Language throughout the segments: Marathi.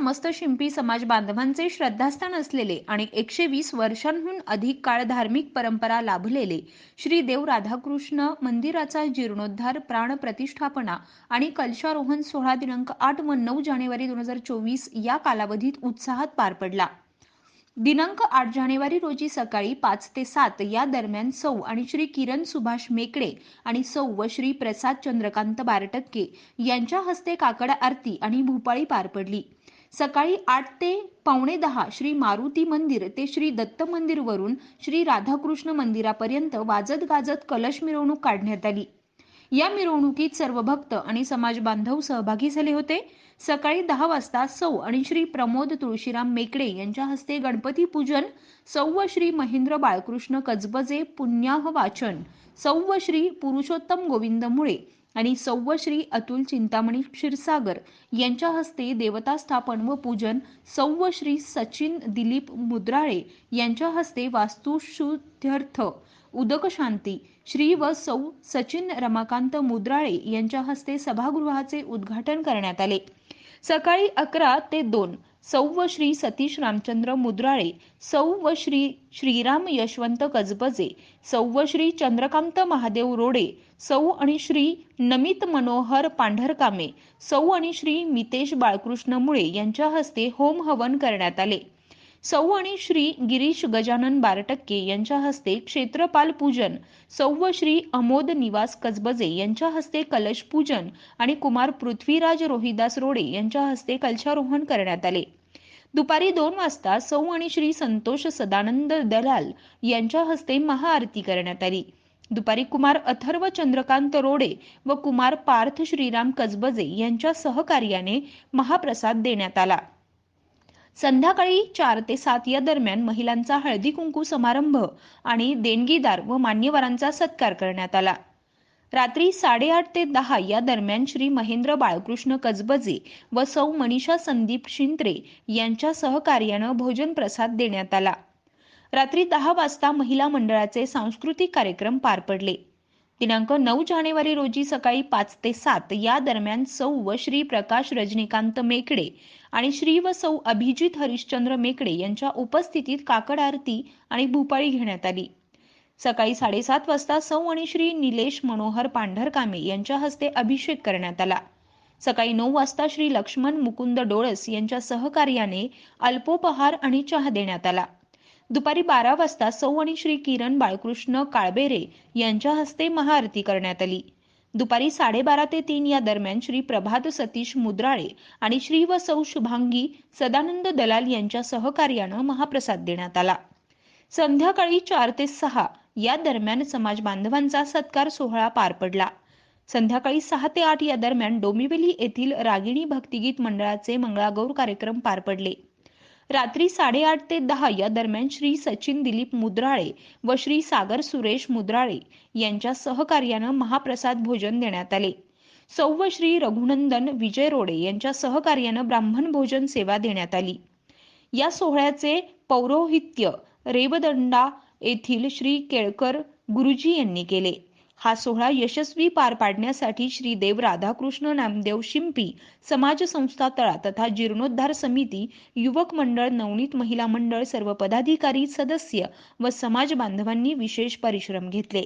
समस्त शिंपी समाज बांधवांचे श्रद्धास्थान असलेले आणि एकशे वीस वर्षांहून अधिक काळ धार्मिक परंपरा लाभलेले श्री देव राधाकृष्ण मंदिराचा जीर्णोद्धार प्राण प्रतिष्ठापना आणि कलशारोहण सोहळा दिनांक आठ व नऊ जानेवारी दोन हजार चोवीस या कालावधीत उत्साहात पार पडला. दिनांक आठ जानेवारी रोजी सकाळी पाच ते सात या दरम्यान सौ आणि श्री किरण सुभाष मेकडे आणि सौ व श्री प्रसाद चंद्रकांत बारटक्के यांच्या हस्ते काकड आरती आणि भूपाळी पार पडली. सकाळी आठ ते पावणे दहा श्री मारुती मंदिर ते श्री दत्त मंदिर वरून श्री राधाकृष्ण मंदिरापर्यंत वाजत गाजत कलश मिरवणूक काढण्यात आली. या मिरवणुकीत सर्व भक्त आणि समाज बांधव सहभागी झाले होते. सकाळी दहा वाजता सौ आणि श्री प्रमोद तुळशीराम मेकडे यांच्या हस्ते गणपती पूजन सौ श्री महेंद्र बाळकृष्ण कजबजे पुण्याह वाचन सौ श्री पुरुषोत्तम गोविंद मुळे आणि सौ श्री अतुल चिंतामणी क्षीरसागर यांच्या हस्ते देवता स्थापन व पूजन सौव्व श्री सचिन दिलीप मुद्राळे यांच्या हस्ते वास्तुशुद्ध्यर्थ उदक शांती श्री व सौ सचिन रमाकांत मुद्राळे यांच्या हस्ते सभागृहाचे उद्घाटन करण्यात आले. सकाळी अकरा ते दोन सौ व श्री सतीश रामचंद्र मुद्राळे सौ व श्री श्रीराम यशवंत कजबजे सौ व श्री चंद्रकांत महादेव रोडे सौ आणि श्री नमित मनोहर पांढरकामे सौ आणि श्री मितेश बाळकृष्ण मुळे यांच्या हस्ते होम हवन करण्यात आले. सौ आणि श्री गिरीश गजानन बारटक्के यांच्या हस्ते क्षेत्रपाल पूजन सौ व श्री अमोद निवास कसबजे यांच्या हस्ते कलश पूजन आणि कुमार पृथ्वीराज रोहिदास रोडे यांच्या हस्ते कलशारोहण करण्यात आले. दुपारी दोन वाजता सौ आणि श्री संतोष सदानंद दलाल यांच्या हस्ते महाआरती करण्यात आली. दुपारी कुमार अथर्व चंद्रकांत रोडे व कुमार पार्थ श्रीराम कसबजे यांच्या सहकार्याने महाप्रसाद देण्यात आला. संध्याकाळी चार ते सात या दरम्यान महिलांचा हळदी कुंकू समारंभ आणि देणगीदार व मान्यवरांचा सत्कार करण्यात आला. रात्री साडेआठ ते दहा या दरम्यान श्री महेंद्र बाळकृष्ण कजबजे व सौ मनीषा संदीप शिंत्रे यांच्या सहकार्यानं भोजन प्रसाद देण्यात आला. रात्री दहा वाजता महिला मंडळाचे सांस्कृतिक कार्यक्रम पार पडले. दिनांक नऊ जानेवारी रोजी सकाळी पाच ते सात या दरम्यान सौ व श्री प्रकाश रजनीकांत मेकडे आणि श्री व सौ अभिजित हरिश्चंद्र मेकडे यांच्या उपस्थितीत काकड आरती आणि भूपाळी घेण्यात आली. सकाळी साडेसात वाजता सौ आणि श्री निलेश मनोहर पांढरकामे यांच्या हस्ते अभिषेक करण्यात आला. सकाळी नऊ वाजता श्री लक्ष्मण मुकुंद डोळस यांच्या सहकार्याने अल्पोपहार आणि चहा देण्यात आला. दुपारी बारा वाजता सौ आणि श्री किरण बाळकृष्ण काळबेरे यांच्या हस्ते महाआरती करण्यात आली. दुपारी साडेबारा ते तीन या दरम्यान श्री प्रभात सतीश मुद्राळे आणि श्री व सौ शुभांगी सदानंद दलाल यांच्या सहकार्यानं महाप्रसाद देण्यात आला. संध्याकाळी चार ते सहा या दरम्यान समाज बांधवांचा सत्कार सोहळा पार पडला. संध्याकाळी सहा ते आठ या दरम्यान डोंबिवली येथील रागिणी भक्तिगीत मंडळाचे मंगळागौर कार्यक्रम पार पडले. रात्री साडेआठ ते दहा या दरम्यान श्री सचिन दिलीप मुद्राळे व श्री सागर सुरेश मुद्राळे यांच्या सहकार्यानं महाप्रसाद भोजन देण्यात आले. सौव श्री रघुनंदन विजय रोडे यांच्या सहकार्यानं ब्राह्मण भोजन सेवा देण्यात आली. या सोहळ्याचे पौरोहित्य रेवदंडा येथील श्री केळकर गुरुजी यांनी केले. हा सोहळा यशस्वी पार पाडण्यासाठी श्रीदेव राधाकृष्ण नामदेव शिंपी समाज संस्था तळा तथा जीर्णोद्धार समिती युवक मंडळ नवनीत महिला मंडळ सर्व पदाधिकारी सदस्य व समाज बांधवांनी विशेष परिश्रम घेतले.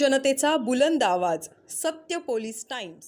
जनतेचा बुलंद आवाज सत्य पोलीस टाइम्स.